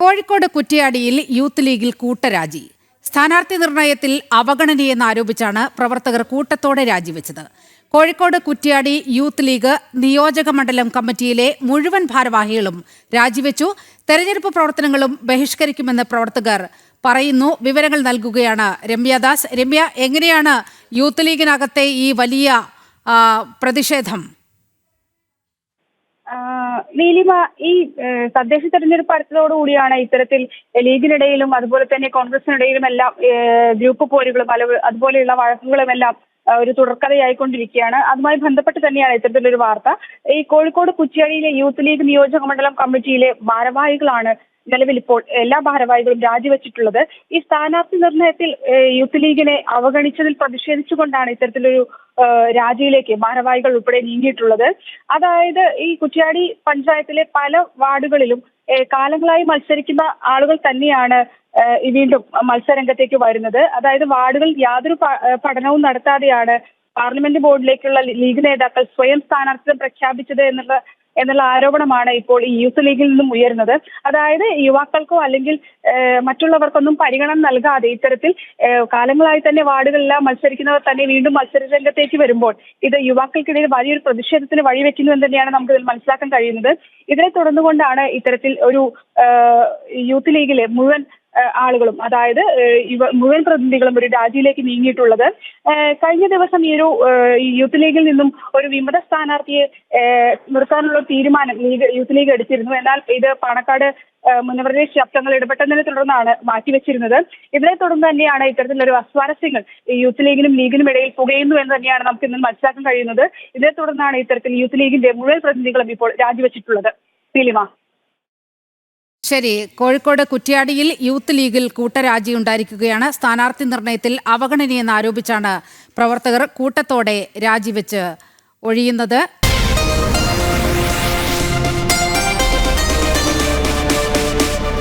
Kozhikode കുറ്റ്യാടിയിൽ youth ലീഗിൽ കൂട്ടരാജി. സ്ഥാനാർത്ഥി നിർണയത്തിൽ അവഗണനയെന്ന് ആരോപിച്ചാണ് പ്രവർത്തകർ കൂട്ടത്തോടെ രാജിവെച്ചത്. കോഴിക്കോട് കുറ്റ്യാടി യൂത്ത് ലീഗ് നിയോജക മണ്ഡലം കമ്മിറ്റിയിലെ മുഴുവൻ ഭാരവാഹികളും രാജിവെച്ചു. തെരഞ്ഞെടുപ്പ് പ്രവർത്തനങ്ങളും ബഹിഷ്കരിക്കുമെന്ന് പ്രവർത്തകർ പറയുന്നു. വിവരങ്ങൾ നൽകുകയാണ് രമ്യദാസ് രമ്യ എങ്ങനെയാണ് യൂത്ത് ലീഗിനകത്തെ ഈ വലിയ പ്രതിഷേധം? നീലിമ ഈ തദ്ദേശ തെരഞ്ഞെടുപ്പ് അടുത്തതോടുകൂടിയാണ് ഇത്തരത്തിൽ ലീഗിനിടയിലും അതുപോലെ തന്നെ കോൺഗ്രസിനിടയിലും എല്ലാം ഗ്രൂപ്പ് പോരുകളും അതുപോലെയുള്ള വഴക്കുകളും എല്ലാം ഒരു തുടർക്കഥയായിക്കൊണ്ടിരിക്കുകയാണ്. അതുമായി ബന്ധപ്പെട്ട് തന്നെയാണ് ഇത്തരത്തിലൊരു വാർത്ത. ഈ കോഴിക്കോട് കുറ്റ്യാടിയിലെ യൂത്ത് ലീഗ് നിയോജക മണ്ഡലം കമ്മിറ്റിയിലെ ഭാരവാഹികളാണ് നിലവിൽ ഇപ്പോൾ എല്ലാ ഭാരവാഹികളും രാജിവെച്ചിട്ടുള്ളത്. ഈ സ്ഥാനാർത്ഥി നിർണയത്തിൽ യൂത്ത് ലീഗിനെ അവഗണിച്ചതിൽ പ്രതിഷേധിച്ചുകൊണ്ടാണ് ഇത്തരത്തിലൊരു രാജിയിലേക്ക് ഭാരവാഹികൾ ഉൾപ്പെടെ നീങ്ങിയിട്ടുള്ളത്. അതായത് ഈ കുറ്റ്യാടി പഞ്ചായത്തിലെ പല വാർഡുകളിലും കാലങ്ങളായി മത്സരിക്കുന്ന ആളുകൾ തന്നെയാണ് വീണ്ടും മത്സരരംഗത്തേക്ക് വരുന്നത്. അതായത് വാർഡുകൾ യാതൊരു പഠനവും നടത്താതെയാണ് പാർലമെന്റ് ബോർഡിലേക്കുള്ള ലീഗ് നേതാക്കൾ സ്വയം സ്ഥാനാർത്ഥിത്വം പ്രഖ്യാപിച്ചത് എന്നുള്ള എന്നുള്ള ആരോപണമാണ് ഇപ്പോൾ ഈ യൂത്ത് ലീഗിൽ നിന്നും ഉയരുന്നത്. അതായത് യുവാക്കൾക്കോ അല്ലെങ്കിൽ മറ്റുള്ളവർക്കൊന്നും പരിഗണന നൽകാതെ ഇത്തരത്തിൽ കാലങ്ങളായി തന്നെ വാർഡുകളെല്ലാം മത്സരിക്കുന്നവർ തന്നെ വീണ്ടും മത്സര രംഗത്തേക്ക് വരുമ്പോൾ ഇത് യുവാക്കൾക്കിടയിൽ വലിയൊരു പ്രതിഷേധത്തിന് വഴിവെക്കുന്നു എന്ന് തന്നെയാണ് നമുക്ക് ഇതിൽ മനസ്സിലാക്കാൻ കഴിയുന്നത്. ഇതിനെ തുടർന്നുകൊണ്ടാണ് ഇത്തരത്തിൽ ഒരു യൂത്ത് ലീഗിലെ മുഴുവൻ ആളുകളും അതായത് ഇവ മുഴുവൻ പ്രതിനിധികളും ഒരു രാജിയിലേക്ക് നീങ്ങിയിട്ടുള്ളത്. കഴിഞ്ഞ ദിവസം ഈ ഒരു യൂത്ത് ലീഗിൽ നിന്നും ഒരു വിമത സ്ഥാനാർത്ഥിയെ നിർത്താനുള്ള തീരുമാനം ലീഗ് യൂത്ത് ലീഗ് എടുത്തിരുന്നു. എന്നാൽ ഇത് പാണക്കാട് മുൻപ്രദേശ് ശബ്ദങ്ങൾ ഇടപെട്ടതിനെ തുടർന്നാണ് മാറ്റിവെച്ചിരുന്നത്. ഇതിനെ തുടർന്ന് തന്നെയാണ് ഇത്തരത്തിലൊരു അസ്വാരസ്യങ്ങൾ യൂത്ത് ലീഗിനും ലീഗിനും ഇടയിൽ പുകയുന്നു എന്ന് തന്നെയാണ് നമുക്ക് ഇന്ന് മനസ്സിലാക്കാൻ കഴിയുന്നത്. ഇതിനെ തുടർന്നാണ് ഇത്തരത്തിൽ യൂത്ത് ലീഗിന്റെ മുഴുവൻ പ്രതിനിധികളും ഇപ്പോൾ രാജിവെച്ചിട്ടുള്ളത്. നീലിമ ശരി കോഴിക്കോട് കുറ്റ്യാടിയിൽ യൂത്ത് ലീഗിൽ കൂട്ടരാജി ഉണ്ടായിരിക്കുകയാണ്. സ്ഥാനാർത്ഥി നിർണയത്തിൽ അവഗണനയെന്ന് ആരോപിച്ചാണ് പ്രവർത്തകർ കൂട്ടത്തോടെ രാജിവെച്ച് ഒഴിയുന്നത്.